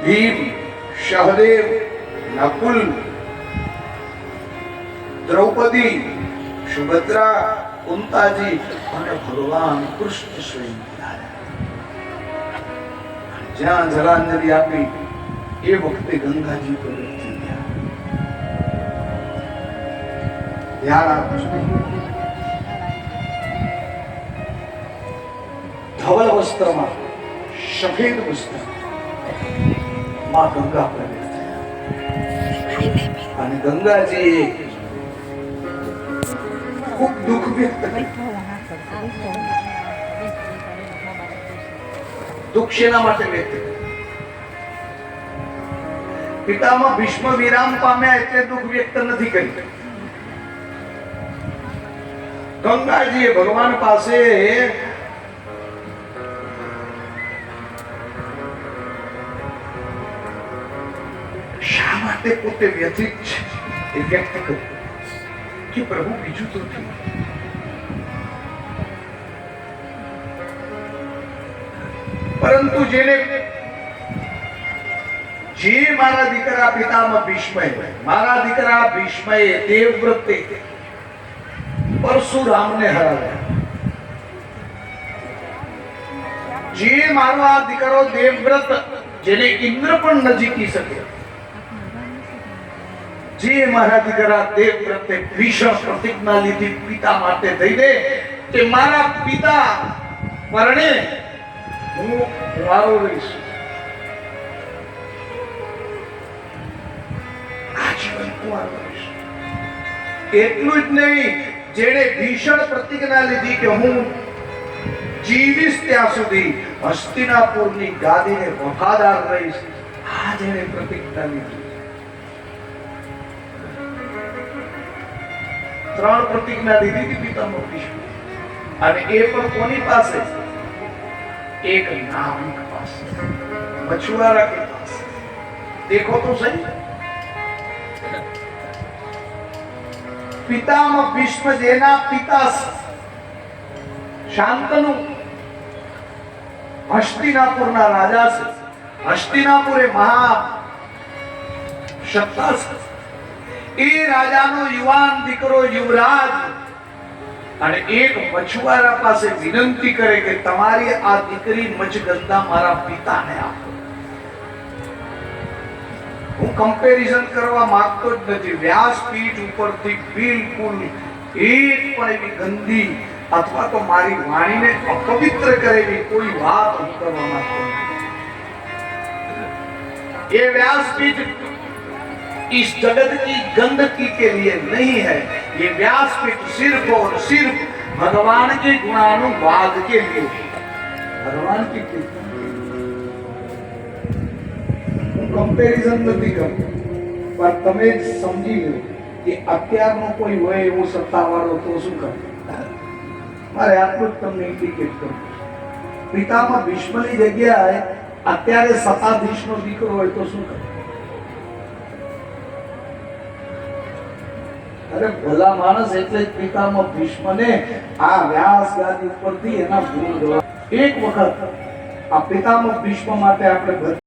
ભીમ સહદેવ નકુલ દ્રૌપદી સુભદ્રા કુંતાજી અને ભગવાન કૃષ્ણ સ્વયં પધાર્યા. જ્યાં જલાંજલિ આપી એ વખતે ગંગાજી પ્રગટ થઈ ગયા ધ્યાન આપજો ધવલ વસ્ત્રમાં સફેદ વસ્ત્ર માં ગંગા અને ગંગાજી ખૂબ દુઃખ વ્યક્ત દુઃખ શેના માટે વ્યક્ત પિતામાં ભીષ્મ વિરામ પામ્યા એટલે દુઃખ વ્યક્ત નથી કરી ગંગાજીએ ભગવાન પાસે શા માટે પોતે વ્યથિત છે એ વ્યક્ત કર્યું કે પ્રભુ બીજું તો થયું પરંતુ જેને જે મારા દીકરા પિતામાં ભીષ્મએ મારા દીકરા ભીષ્મએ દેવવ્રતે પરશુરામને હરાવ્યા જે મારો આ દીકરો દેવવ્રત જેને ઇન્દ્ર પણ નજીકી શકે જે મારા દીકરા દેવવ્રતે ભીષણ પ્રતિજ્ઞા લીધી પિતા માટે થઈ દે કે મારા પિતા પરણે હું મારો રહીશ આજીવન રહીશ એટલું જ નહીં, જેણે ભીષણ પ્રતિજ્ઞા લીધી કે હું જીવીશ ત્યાં સુધી, હસ્તિનાપુરની ગાદીને વફાદાર રહીશ, આ જેણે પ્રતિજ્ઞા લીધી. ત્રણ પ્રતિજ્ઞા દીધી હતી પિતા ભીષ્મ અને એ પણ કોની પાસે? એક નાવિક પાસે. મછુઆરા કે પાસે? દેખો તો સહી. પિતામાં ભીષ્મ જેના પિતા શાંતનુ. હસ્તિનાપુરના રાજા છે. હસ્તિનાપુર એ મહા સત્તા છે. એ રાજાનો યુવાન દીકરો યુવરાજ અને એક મછુવારા પાસે વિનંતી કરે કે તમારી આ દીકરી મચગંધા મારા પિતાને આપો. હું કમ્પેરિઝન કરવા માંગતો જ નથી. વ્યાસપીઠ ઉપરથી બિલકુલ એક પણ એવી ગંદી અથવા તો મારી વાણીને અપવિત્ર કરેલી કોઈ વાત હું કરવા માંગતો એ વ્યાસપીઠ इस जगत की गंदगी के लिए नहीं है ये व्यासपीठ सिर्फ और सिर्फ भगवान के गुणानुवाद के लिए है भगवान की कीर्तन के लिए। હું કમ્પેરિઝન નથી કરતો પણ તમે જ સમજી લો કે અત્યારનો કોઈ હોય એવો સત્તાવાળો તો શું કરે મારે આટલું જ તમને ઇન્ડિકેટ કરવું છે. પિતામાં ભીષ્મની જગ્યાએ અત્યારે સત્તાધીશનો દીકરો હોય તો શું કરે અરે ભલા માણસ એટલે જ પિતામાં ભીષ્મને આ વ્યાસ ગાદી ઉપરથી એના ગુણ એક વખત આ પિતામાં ભીષ્મ માટે આપણે